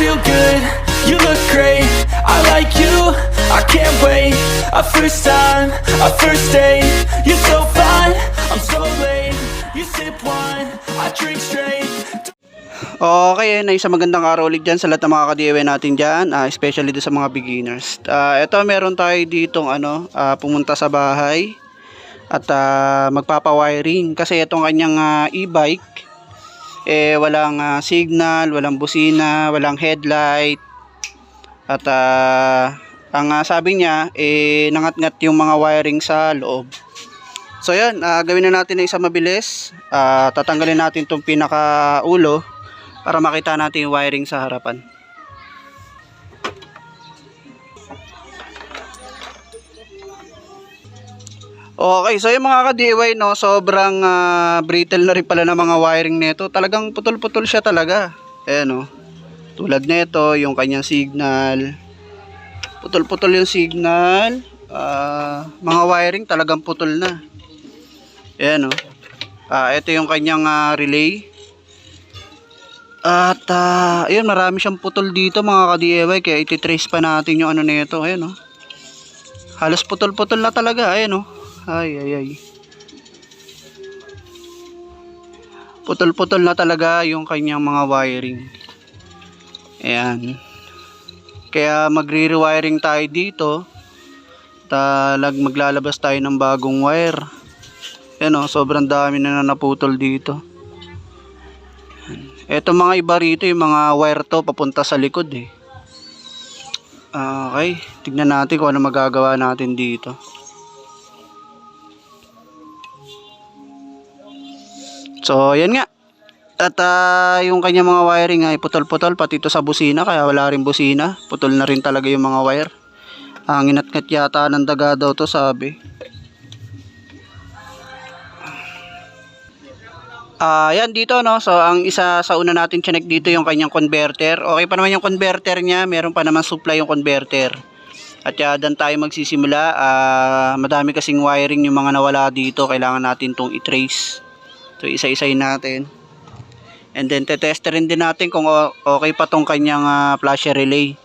feel good, you look great. I like you, I can't wait. A first time, a first date. You're so fine, I'm so late. You sip wine, I drink straight. Okay, na isang magandang araw ulit dyan sa lahat ng mga ka-DIY natin dyan, ah, especially doon sa mga beginners. Ah, ito, meron tayo ditong ano, ah, pumunta sa bahay at ah, magpapa-wiring. Kasi itong kanyang ah, e-bike eh walang ah, signal, walang busina, walang headlight at ah, ang ah, sabi niya eh nangat-ngat yung mga wiring sa loob. So yan, ah, gawin na natin na isa mabilis. Ah, tatanggalin natin itong pinaka-ulo para makita natin yung wiring sa harapan. Okay, so yung mga ka-DIY no, sobrang ah, brittle na rin pala ng mga wiring nito. Talagang putol-putol siya talaga. Ayan oh. Tulad nito, yung kanyang signal. Putol-putol yung signal. Ah, mga wiring talagang putol na. Ayan oh. Ah, ito yung kanyang ah, relay. At ah, ayun, marami siyang putol dito mga ka-DIY kaya ititrace pa natin yung ano nito. Ayan oh. Halos putol-putol na talaga. Ayan oh. Ay, ay, ay. Putol-putol na talaga yung kanyang mga wiring. Ayan. Kaya magre-rewiring tayo dito. Talag maglalabas tayo ng bagong wire. Ayan oh, sobrang dami na naputol dito. Eto mga iba rito, yung mga wire to papunta sa likod eh. Ah, Okay, tignan natin kung ano magagawa natin dito. So, yan nga. At ah, yung kanya mga wiring ay putol-putol pati ito sa busina kaya wala rin busina. Putol na rin talaga yung mga wire. Ang inat-ngat yata ng daga daw to sabi. Ah, yan dito no. So ang isa sa una natin chinek dito yung kanyang converter. Okay pa naman yung converter niya, meron pa naman supply yung converter. At ya, dan tayo magsisimula. Ah, madami kasing wiring yung mga nawala dito. Kailangan natin tong i-trace. So isa-isayin natin. And then tetesterin din natin kung okay pa tong kanyang ah, flasher relay.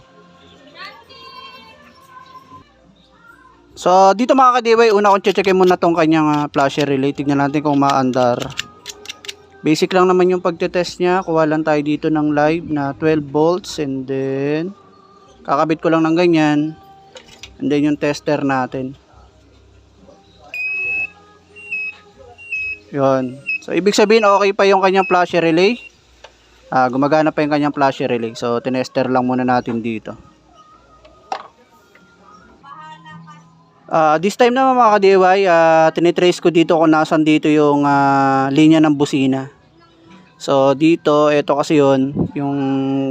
So dito mga ka-DIY, una kong checkin muna tong kanyang ah, flasher relay. Tignan natin kung maandar. Basic lang naman yung pagtetest niya. Kuha lang tayo dito ng live na 12 volts and then kakabit ko lang ng ganyan. And then yung tester natin. Yun. So ibig sabihin okay pa yung kanyang flasher relay. Ah, gumagana pa yung kanyang flasher relay. So tinester lang muna natin dito. Ah, this time naman mga ka-DIY, ah, tinitrace ko dito kung nasan dito yung ah, linya ng busina. So dito, ito kasi yon yung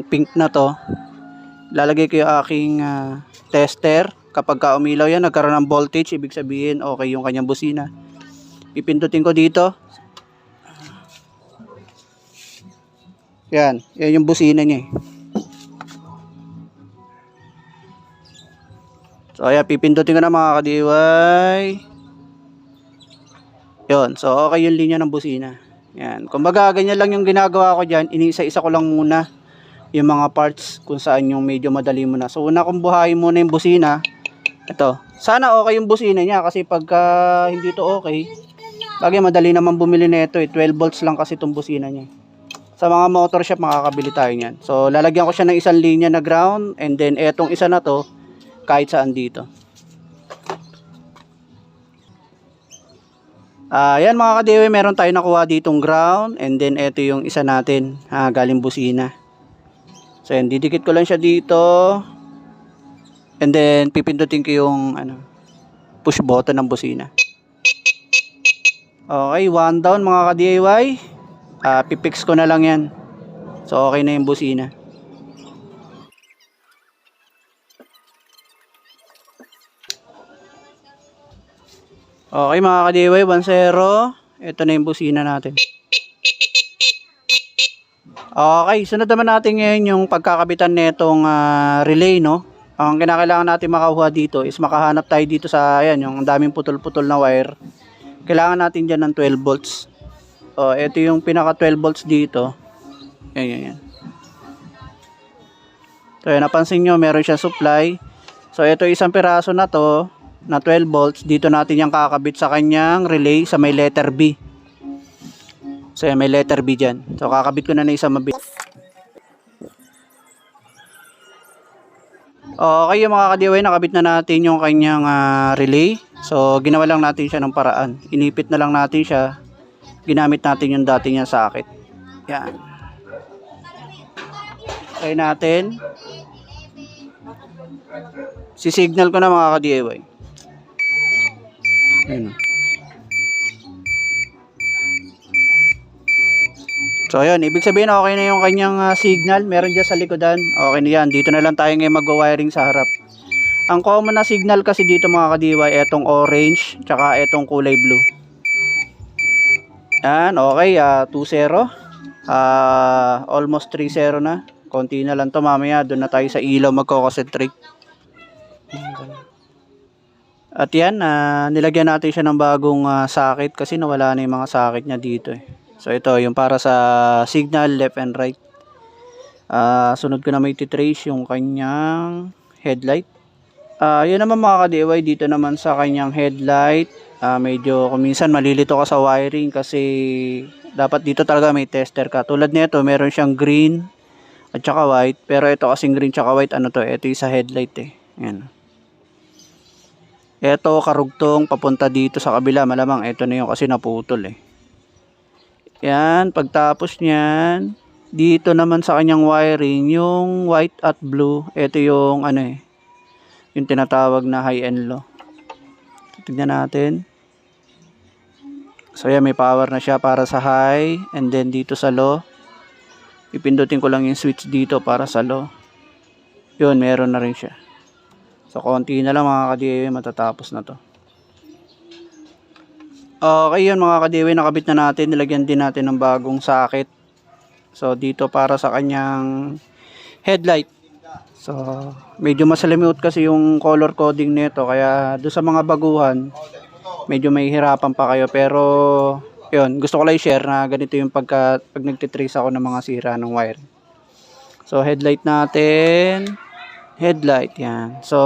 pink na to. Lalagay ko yung aking ah, tester. Kapag ka umilaw yan, nagkaroon ng voltage, ibig sabihin okay yung kanyang busina. Pipindutin ko dito. Yan, yan yung busina niya eh. So ayan, pipindutin ko na mga kadiway. Yun, so okay yung linya ng busina. Yan, kumbaga ganyan lang yung ginagawa ko dyan. Inisa-isa ko lang muna yung mga parts kung saan yung medyo madali mo na. So una kong buhayin muna yung busina. Ito, sana okay yung busina niya kasi pagka hindi to okay, bagay madali naman bumili nito eh. 12 volts lang kasi itong busina niya. Sa mga motor shop makakabili tayo niyan. So lalagyan ko siya ng isang linya na ground and then etong isa na to kahit saan dito. Ah, yan mga kadewe, meron tayo nakuha ditong ground and then ito yung isa natin, ha, galing busina. So yan, didikit ko lang siya dito. And then pipindutin ko yung ano, push button ng busina. Okay, one down mga ka-DIY. Ah, pipix ko na lang yan. So okay na yung busina. Okay mga ka-DIY, 1-0. Ito na yung busina natin. Okay, sunod naman natin ngayon yung pagkakabitan nitong ah, relay, no? Ang kinakailangan natin makakuha dito is makahanap tayo dito sa, ayan, yung daming putol-putol na wire. Kailangan natin dyan ng 12 volts. O, ito yung pinaka 12 volts dito. Ayan, yan, yan. So, yan, napansin nyo, meron siyang supply. So, ito isang piraso na to, na 12 volts. Dito natin yung kakabit sa kanyang relay sa may letter B. So, yan, may letter B dyan. So, kakabit ko na na isang mabit. Okay, yung mga kadiway, nakabit na natin yung kanyang ah, relay. So, ginawa lang natin siya ng paraan. Inipit na lang natin siya. Ginamit natin yung dati niya sakit. Yan. Try natin. Si-signal ko na mga ka-DIY. Ayun. So ayun, ibig sabihin okay na yung kanyang ah, signal. Meron dyan sa likodan. Okay na yan. Dito na lang tayo ngayon mag-wiring sa harap. Ang common na signal kasi dito mga ka-DIY, etong orange, tsaka etong kulay blue. Yan, okay. ah 2-0. Ah, almost 3-0 na. Konti na lang to mamaya. Doon na tayo sa ilaw magko-concentrate. At yan, ah, nilagyan natin siya ng bagong ah, socket kasi nawala na yung mga socket niya dito eh. So ito, yung para sa signal left and right. Ah, sunod ko na may titrace yung kanyang headlight. Ah, yun naman mga ka-DIY dito naman sa kanyang headlight. Ah, medyo kung minsan malilito ka sa wiring kasi dapat dito talaga may tester ka. Tulad nito, meron siyang green at saka white. Pero ito kasing green tsaka white, ano to, ito yung sa headlight eh. Yan. Ito karugtong papunta dito sa kabila. Malamang ito na yung kasi naputol eh. Yan, pagtapos niyan, dito naman sa kanyang wiring, yung white at blue, ito yung ano eh, yung tinatawag na high and low. Tignan natin. So yan, may power na siya para sa high, and then dito sa low, ipindutin ko lang yung switch dito para sa low. Yun, meron na rin siya. So, konti na lang mga kadiwi, matatapos na to. Okay yun mga kadiwi, nakabit na natin. Nilagyan din natin ng bagong socket. So dito para sa kanyang headlight. So medyo masalimuot kasi yung color coding nito. Kaya do sa mga baguhan, medyo may hirapan pa kayo. Pero yun, gusto ko lang i-share na ganito yung pagka, pag nagtitrace ako ng mga sira ng wire. So headlight natin. Headlight, yan. So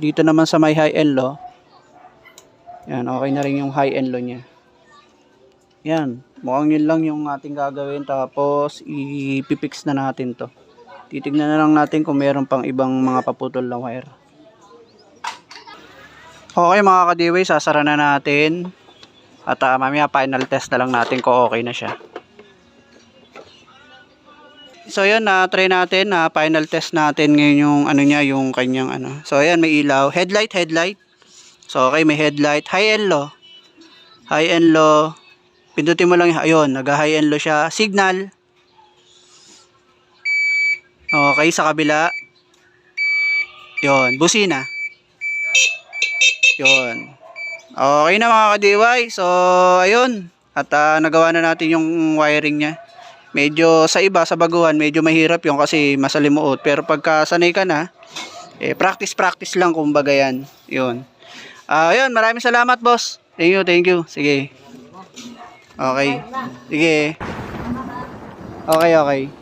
dito naman sa may high and low, yan, okay na rin yung high and low niya. Yan, mukhang yun lang yung ating gagawin. Tapos, ipipix na natin to. Titignan na lang natin kung meron pang ibang mga paputol na wire. Okay mga kadiway, sasara na natin. At uh, mamaya final test na lang natin kung okay na siya. So yun, na try natin na final test natin ngayon yung ano niya, yung kanyang ano. So ayan, may ilaw. Headlight, headlight. So, okay, may headlight. High and low. High and low. Pindutin mo lang, ayun, nag-high and low siya. Signal. Okay, sa kabila. Yun, busina. Yun. Okay na mga ka-DIY. So, ayun. At ah, nagawa na natin yung wiring niya. Medyo sa iba, sa baguhan, medyo mahirap yung kasi masalimuot. Pero pagka sanay ka na, eh, practice-practice lang kumbaga yan. Yun. Ah, yun, maraming salamat, boss. Thank you, thank you. Sige. Okay. Sige. Okay, okay.